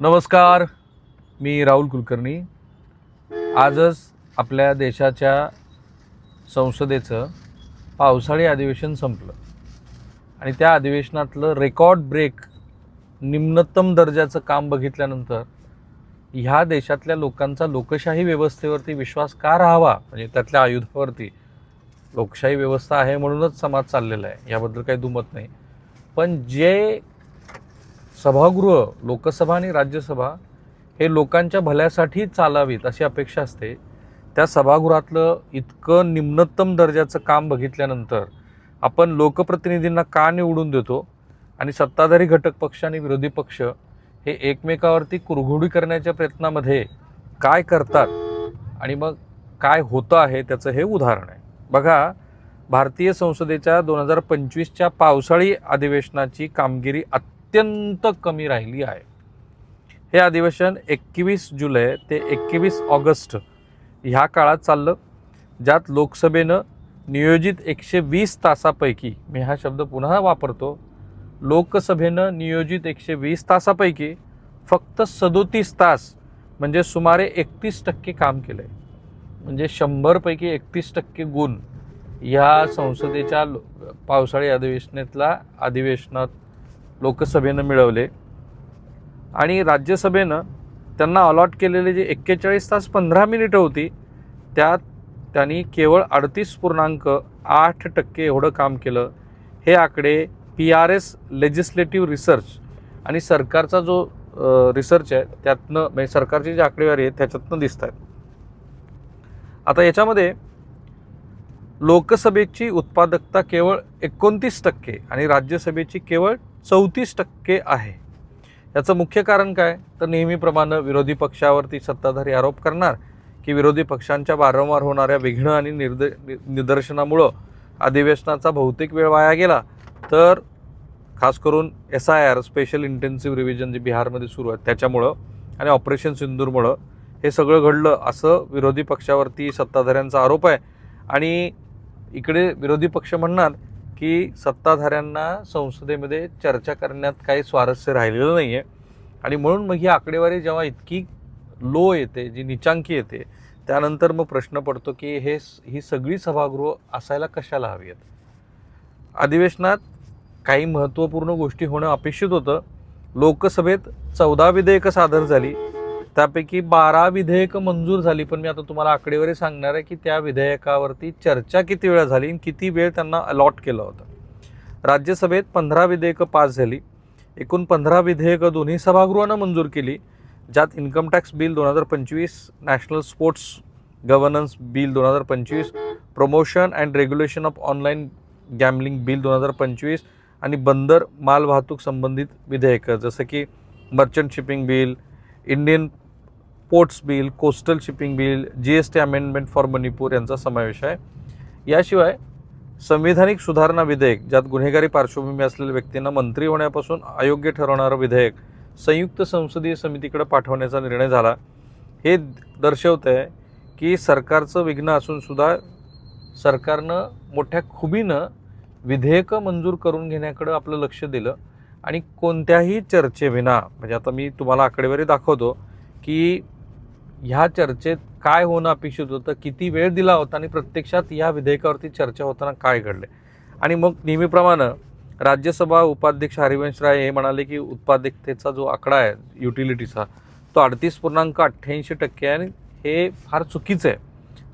नमस्कार मी राहुल कुलकर्णी. आजच आपल्या देशाच्या संसदेचं पावसाळी अधिवेशन संपलं. आणि त्या अधिवेशनातलं रेकॉर्ड ब्रेक निम्नतम दर्जाचं काम बघितल्यानंतर ह्या देशातल्या लोकांचा लोकशाही व्यवस्थेवरती विश्वास का राहावा? म्हणजे त्यातल्या आयुधावरती लोकशाही व्यवस्था आहे म्हणूनच समाज चाललेला आहे. याबद्दल काही दुमत नाही. पण जे सभागृह लोकसभा आणि राज्यसभा हे लोकांच्या भल्यासाठी चालावीत अशी अपेक्षा असते. त्या सभागृहातलं इतकं निम्नतम दर्जाचं काम बघितल्यानंतर आपण लोकप्रतिनिधींना का निवडून देतो आणि सत्ताधारी घटक पक्ष आणि विरोधी पक्ष हे एकमेकावरती कुरघोडी करण्याच्या प्रयत्नामध्ये काय करतात आणि मग काय होतं आहे त्याचं हे उदाहरण आहे. बघा भारतीय संसदेच्या दोन हजार पंचवीसच्या पावसाळी अधिवेशनाची कामगिरी अत्यंत अत्यंत कमी राहिली आहे. हे अधिवेशन एकवीस जुलै ते एकवीस ऑगस्ट ह्या काळात चाललं ज्यात लोकसभेनं नियोजित एकशे वीस तासापैकी मी हा शब्द पुन्हा वापरतो लोकसभेनं नियोजित एकशे वीस तासापैकी फक्त सदोतीस तास म्हणजे सुमारे एकतीस टक्के काम केलं आहे म्हणजे शंभरपैकी एकतीस टक्के गुण ह्या संसदेच्या लो- पावसाळी अधिवेशनातला अधिवेशनात लोकसभेनं मिळवले. आणि राज्यसभेनं त्यांना अलॉट केलेले जे एक्केचाळीस तास पंधरा मिनिटं होती त्यात त्यांनी केवळ अडतीस पूर्णांक आठ टक्के एवढं काम केलं. हे आकडे P R S legislative research आणि सरकारचा जो रिसर्च आहे त्यातनं म्हणजे सरकारची जी आकडेवारी आहे त्याच्यातनं दिसत आहेत आता याच्यामध्ये लोकसभेची उत्पादकता केवळ एकोणतीस टक्के आणि राज्यसभेची केवळ चौतीस टक्के आहे. याचं मुख्य कारण काय? तर नेहमीप्रमाणे विरोधी पक्षावरती सत्ताधारी आरोप करणार की विरोधी पक्षांच्या वारंवार होणाऱ्या विघ्न आणि निर्द नि- निदर्शनामुळं अधिवेशनाचा बहुतेक वेळ वाया गेला. तर खास करून S I R special intensive revision जे बिहारमध्ये सुरू आहे त्याच्यामुळं आणि ऑपरेशन सिंदूरमुळं हे सगळं घडलं असं विरोधी पक्षावरती सत्ताधाऱ्यांचा आरोप आहे. आणि इकडे विरोधी पक्ष म्हणणार की सत्ताधाऱ्यांना संसदेमध्ये चर्चा करण्यात काही स्वारस्य राहिलेलं नाही आहे आणि म्हणून मग ही आकडेवारी जेव्हा इतकी लो येते जी निचांकी येते त्यानंतर मग प्रश्न पडतो की हे ही सगळी सभागृह असायला कशाला हवी आहेत अधिवेशनात काही महत्त्वपूर्ण गोष्टी होणं अपेक्षित होतं. लोकसभेत चौदा विधेयकं सादर झाली. त्यापैकी बारा विधेयकं मंजूर झाली. पण मी आता तुम्हाला आकडेवारी सांगणार आहे की त्या विधेयकावरती चर्चा किती वेळा झाली आणि किती वेळ त्यांना अलॉट केला होता. राज्यसभेत पंधरा विधेयकं पास झाली. एकूण पंधरा विधेयकं दोन्ही सभागृहानं मंजूर केली. ज्यात इन्कम टॅक्स बिल दोन हजार पंचवीस नॅशनल स्पोर्ट्स गव्हर्नन्स बिल दोन हजार पंचवीस promotion and regulation of online gaming bill दोन हजार पंचवीस आणि बंदर मालवाहतूक संबंधित विधेयकं जसं की merchant shipping bill Indian ports bill coastal shipping bill G S T amendment for Manipur यांचा समावेश आहे. याशिवाय संविधानिक सुधारणा विधेयक ज्यात गुन्हेगारी पार्श्वभूमी असलेल्या व्यक्तींना मंत्री होण्यापासून अयोग्य ठरवणारं विधेयक संयुक्त संसदीय समितीकडे पाठवण्याचा निर्णय झाला. हे दर्शवतं आहे की सरकारचं विघ्न असूनसुद्धा सरकारनं मोठ्या खुबीनं विधेयकं मंजूर करून घेण्याकडं आपलं लक्ष दिलं आणि कोणत्याही चर्चेविना म्हणजे आता मी तुम्हाला आकडेवारी दाखवतो की ह्या चर्चेत काय होणं अपेक्षित होतं किती वेळ दिला होता आणि प्रत्यक्षात या विधेयकावरती चर्चा होताना काय घडले आणि मग नेहमीप्रमाणे राज्यसभा उपाध्यक्ष हरिवंश राय हे म्हणाले की उत्पादकतेचा जो आकडा आहे युटिलिटीचा तो अडतीस पूर्णांक अठ्ठ्याऐंशी टक्के आहे आणि हे फार चुकीचं आहे.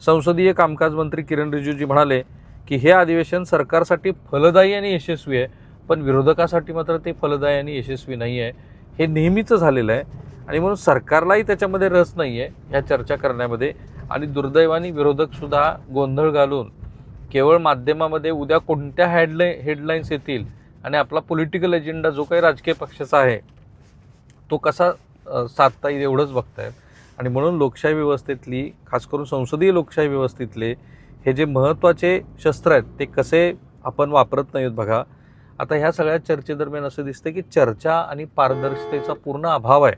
संसदीय कामकाज मंत्री किरण रिजिजूजी म्हणाले की हे अधिवेशन सरकारसाठी फलदायी आणि यशस्वी आहे पण विरोधकासाठी मात्र ते फलदायी आणि यशस्वी नाही आहे हे नेहमीचं झालेलं आहे. आणि म्हणून सरकारलाही त्याच्यामध्ये रस नाही आहे ह्या चर्चा करण्यामध्ये. आणि दुर्दैवाने विरोधकसुद्धा गोंधळ घालून केवळ माध्यमामध्ये उद्या कोणत्या हेडलाईन हेडलाईन्स येतील आणि आपला पॉलिटिकल एजेंडा जो काही राजकीय पक्षाचा आहे तो कसा साधता येईल एवढंच बघतायत आणि म्हणून लोकशाही व्यवस्थेतली खास करून संसदीय लोकशाही व्यवस्थेतले हे जे महत्त्वाचे शस्त्र आहेत ते कसे आपण वापरत नाहीत बघा. आता ह्या सगळ्या चर्चेदरम्यान असं दिसतं की चर्चा आणि पारदर्शतेचा पूर्ण अभाव आहे.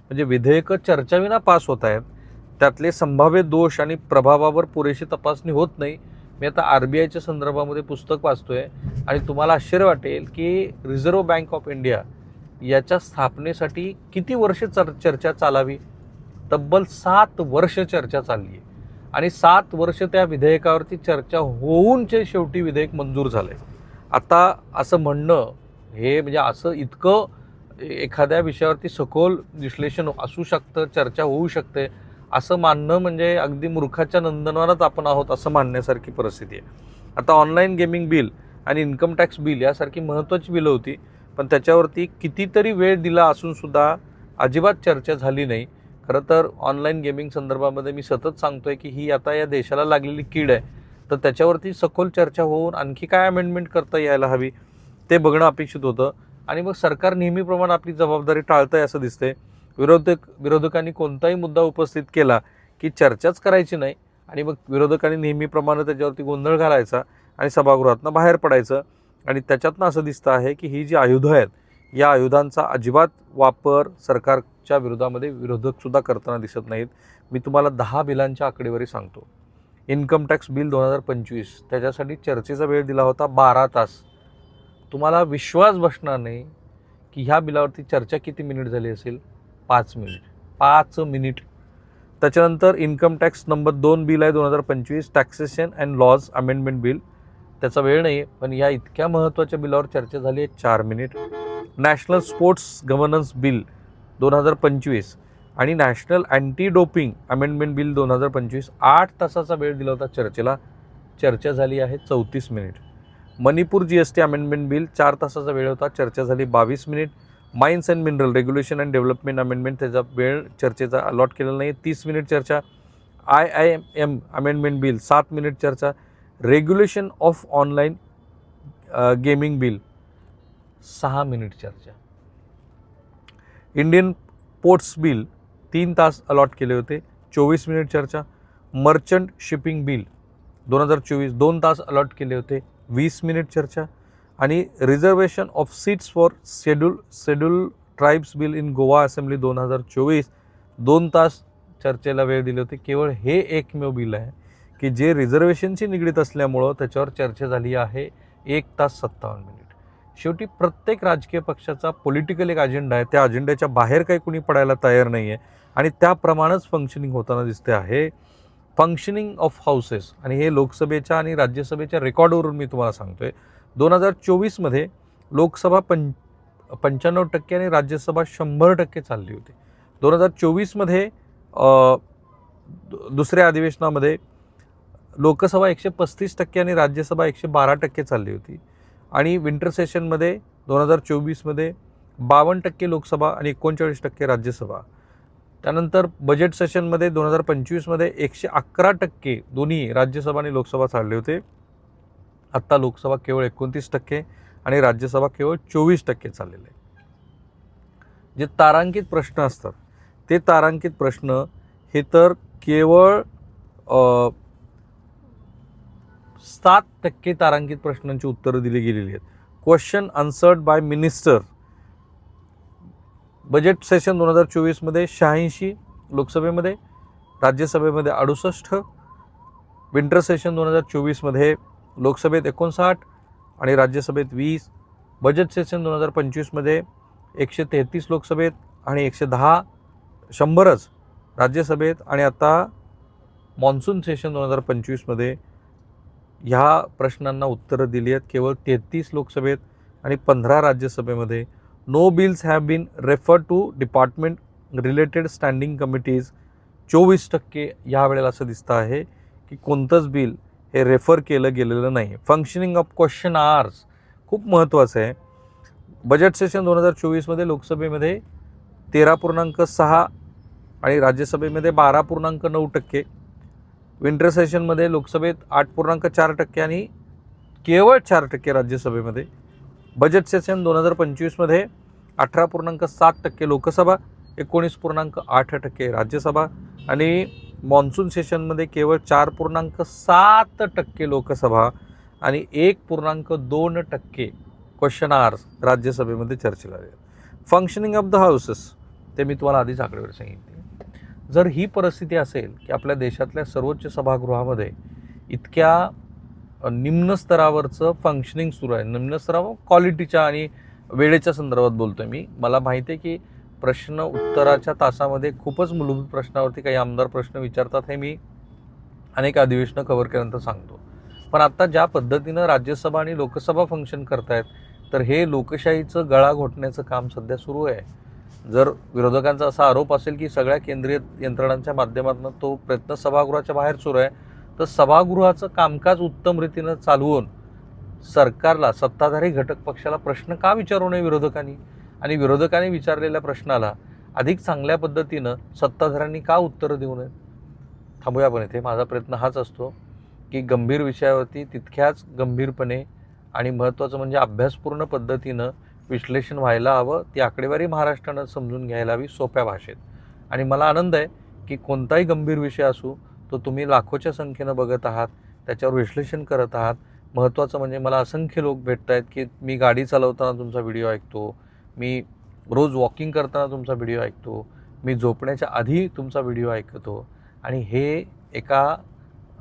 म्हणजे विधेयकं चर्चाविना पास होत आहेत. त्यातले संभाव्य दोष आणि प्रभावावर पुरेशी तपासणी होत नाही. मी आता आर बी आयच्या संदर्भामध्ये पुस्तक वाचतोय आणि तुम्हाला आश्चर्य वाटेल की रिझर्व्ह बँक ऑफ इंडिया याच्या स्थापनेसाठी किती वर्ष चर चर्चा चालावी? तब्बल सात वर्ष चर्चा चालली आहे. आणि सात वर्ष त्या विधेयकावरती चर्चा होऊनचे शेवटी विधेयक मंजूर झालं आता असं म्हणणं हे म्हणजे असं इतकं एखाद्या विषयावरती सखोल विश्लेषण असू शकतं चर्चा होऊ शकते. असं मानणं म्हणजे अगदी मूर्खाच्या नंदनवनात आपण आहोत असं मानण्यासारखी परिस्थिती आहे. आता ऑनलाईन गेमिंग बिल आणि इन्कम टॅक्स बिल यासारखी महत्त्वाची बिलं होती पण त्याच्यावरती कितीतरी वेळ दिला असूनसुद्धा अजिबात चर्चा झाली नाही. खरं तर ऑनलाईन गेमिंग संदर्भामध्ये मी सतत सांगतोय की ही आता या देशाला लागलेली कीड आहे. तर त्याच्यावरती सखोल चर्चा होऊन आणखी काय अमेंडमेंट करता यायला हवी ते बघणं अपेक्षित होतं. आणि मग सरकार नेहमीप्रमाणे आपली जबाबदारी टाळतंय असं दिसतंय. विरोधक विरोधकांनी कोणताही मुद्दा उपस्थित केला की चर्चाच करायची नाही आणि मग विरोधकांनी नेहमीप्रमाणे त्याच्यावरती गोंधळ घालायचा आणि सभागृहातनं बाहेर पडायचं. आणि त्याच्यातनं असं दिसतं आहे की ही जी आयुधं आहेत या आयुधांचा अजिबात वापर सरकारच्या विरोधामध्ये विरोधकसुद्धा करताना दिसत नाहीत. मी तुम्हाला दहा बिलांच्या आकडेवारी सांगतो. इन्कम टॅक्स बिल दोन हजार पंचवीस त्याच्यासाठी चर्चेचा वेळ दिला होता बारा तास. तुम्हाला विश्वास बसणार नाही की ह्या बिलावरती चर्चा किती मिनिट झाली असेल? पाच मिनिट. पाच मिनिट. त्याच्यानंतर इन्कम टॅक्स नंबर दोन बिल आहे दोन हजार पंचवीस taxation and laws amendment bill त्याचा वेळ नाही आहे पण या इतक्या महत्त्वाच्या बिलावर चर्चा झाली आहे चार minute. National sports governance bill दोन हजार पंचवीस आणि national anti doping amendment bill दोन हजार पंचवीस. आठ तासाचा वेळ दिला होता चर्चेला. चर्चा झाली आहे चौतीस minute. Manipur G S T amendment bill चार तासाचा वेळ होता चर्चा झाली बावीस minute. Mines and mineral regulation and development amendment त्याचा वेळ चर्चेचा अलॉट केलेला नाही तीस मिनिट चर्चा. I I M M amendment bill सात मिनिट चर्चा. Regulation of online gaming bill सहा मिनिट चर्चा. इंडियन पोर्ट्स बिल तीन तास अलॉट केले होते चोवीस मिनिट चर्चा. मर्चंट शिपिंग बिल दोन हजार चोवीस दोन तास अलॉट केले होते वीस मिनिट चर्चा आणि reservation of seats for schedule schedule tribes bill in Goa assembly दोन हजार चोवीस दोन तास चर्चेला वेळ दिली होती. केवळ हे एकमेव बिल आहे की जे रिझर्वेशनशी निगडीत असल्यामुळं त्याच्यावर चर्चा झाली आहे. एक तास सत्तावन्न मिनिट. शेवटी प्रत्येक राजकीय पक्षाचा पॉलिटिकल एक अजेंडा आहे. त्या अजेंड्याच्या बाहेर काही कुणी पडायला तयार नाही आहे आणि त्याप्रमाणेच फंक्शनिंग होताना दिसते आहे. फंक्शनिंग ऑफ हाऊसेस आणि हे लोकसभेच्या आणि राज्यसभेच्या रेकॉर्डवरून मी तुम्हाला सांगतोय. दोन हजार चोवीसमध्ये लोकसभा पं पंच्याण्णव टक्के आणि राज्यसभा शंभर टक्के चालली होती. दोन हजार चोवीसमध्ये दुसऱ्या अधिवेशनामध्ये लोकसभा एकशे पस्तीस टक्के आणि राज्यसभा एकशे बारा टक्के चालली होती. आणि विंटर सेशनमध्ये दोन हजार चोवीसमध्ये बावन्न टक्के लोकसभा आणि एकोणचाळीस टक्के राज्यसभा. त्यानंतर बजेट सेशनमध्ये दोन हजार पंचवीसमध्ये एकशे अकरा टक्के दोन्ही राज्यसभा आणि लोकसभा चालले होते. आत्ता लोकसभा केवळ एकोणतीस टक्के आणि राज्यसभा केवळ चोवीस टक्के चाललेले आहे. जे तारांकित प्रश्न असतात ते तारांकित प्रश्न हे तर केवळ सात टक्के तारांकित प्रश्नांची उत्तरं दिली गेलेली आहेत. Question answered by minister budget session दोन हजार चोवीसमध्ये शहाऐंशी लोकसभेमध्ये राज्यसभेमध्ये अडुसष्ट विंटर सेशन दोन हजार चोवीसमध्ये लोकसभेत एकोणसाठ आणि राज्यसभेत वीस बजेट सेशन दोन हजार पंचवीसमध्ये एकशे तेहतीस लोकसभेत आणि एकशे दहा शंभरच राज्यसभेत आणि आता मॉन्सून सेशन दोन हजार पंचवीसमध्ये ह्या प्रश्नांना उत्तरं दिली आहेत. केवळ तेहतीस लोकसभेत आणि पंधरा राज्यसभेमध्ये no bills have been refer to department related standing committees चोवीस टक्के ह्या वेळेला असं दिसतं आहे की कोणतंच बिल हे रेफर केलं गेलेलं नाही. फंक्शनिंग ऑफ क्वेश्चन आर्स खूप महत्त्वाचं आहे. बजेट सेशन दोन हजार चोवीसमध्ये लोकसभेमध्ये तेरा पूर्णांक सहा आणि राज्यसभेमध्ये बारा पूर्णांक नऊ टक्के. विंटर सेशनमध्ये लोकसभेत आठ पूर्णांक चार टक्के आणि केवळ चार टक्के राज्यसभेमध्ये बजेट सेशन दोन हजार पंचवीसमध्ये अठरा पूर्णांक सात टक्के लोकसभा एकोणीस पूर्णांक आठ टक्के राज्यसभा आणि मॉन्सून सेशनमध्ये केवळ चार पूर्णांक सात टक्के लोकसभा आणि एक पूर्णांक दोन टक्के क्वेश्चन आर्स राज्यसभेमध्ये चर्चेला आले. फंक्शनिंग ऑफ द हाऊसेस ते मी तुम्हाला आधीच आकडेवारी सांगितले. जर ही परिस्थिती असेल की आपल्या देशातल्या सर्वोच्च सभागृहामध्ये इतक्या निम्न स्तरावरचं फंक्शनिंग सुरू आहे. निम्न स्तरावर क्वालिटीच्या आणि वेळेच्या संदर्भात बोलतोय मी. मला माहिती आहे की प्रश्न उत्तराच्या तासामध्ये खूपच मूलभूत प्रश्नावरती काही आमदार प्रश्न विचारतात हे मी अनेक अधिवेशनं कव्हर केल्यानंतर सांगतो. पण आत्ता ज्या पद्धतीनं राज्यसभा आणि लोकसभा फंक्शन करतायत तर हे लोकशाहीचं गळा घोटण्याचं काम सध्या सुरू आहे. जर विरोधकांचा असा आरोप असेल की सगळ्या केंद्रीय यंत्रणांच्या माध्यमातून तो प्रयत्न सभागृहाच्या बाहेर सुरू आहे तर सभागृहाचं कामकाज उत्तम रीतीनं चालवून सरकारला सत्ताधारी घटक पक्षाला प्रश्न का विचारू नये विरोधकांनी? आणि विरोधकांनी विचारलेल्या प्रश्नाला अधिक चांगल्या पद्धतीनं सत्ताधाऱ्यांनी का उत्तरं देऊ नयेत? थांबूया पण इथे. माझा प्रयत्न हाच असतो की गंभीर विषयावरती तितक्याच गंभीरपणे आणि महत्त्वाचं म्हणजे अभ्यासपूर्ण पद्धतीनं विश्लेषण व्हायला हवं. ती आकडेवारी महाराष्ट्रानं समजून घ्यायला हवी सोप्या भाषेत. आणि मला आनंद आहे की कोणताही गंभीर विषय असू तो तुम्ही लाखोच्या संख्येनं बघत आहात त्याच्यावर विश्लेषण करत आहात. महत्त्वाचं म्हणजे मला असंख्य लोक भेटत आहेत की मी गाडी चालवताना तुमचा व्हिडिओ ऐकतो मी रोज वॉकिंग करताना तुमचा व्हिडिओ ऐकतो मी झोपण्याच्या आधी तुमचा व्हिडिओ ऐकतो. आणि हे एका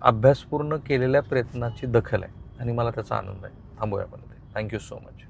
अभ्यासपूर्ण केलेल्या प्रयत्नाची दखल आहे आणि मला त्याचा आनंद आहे. थांबूया पण थँक्यू सो मच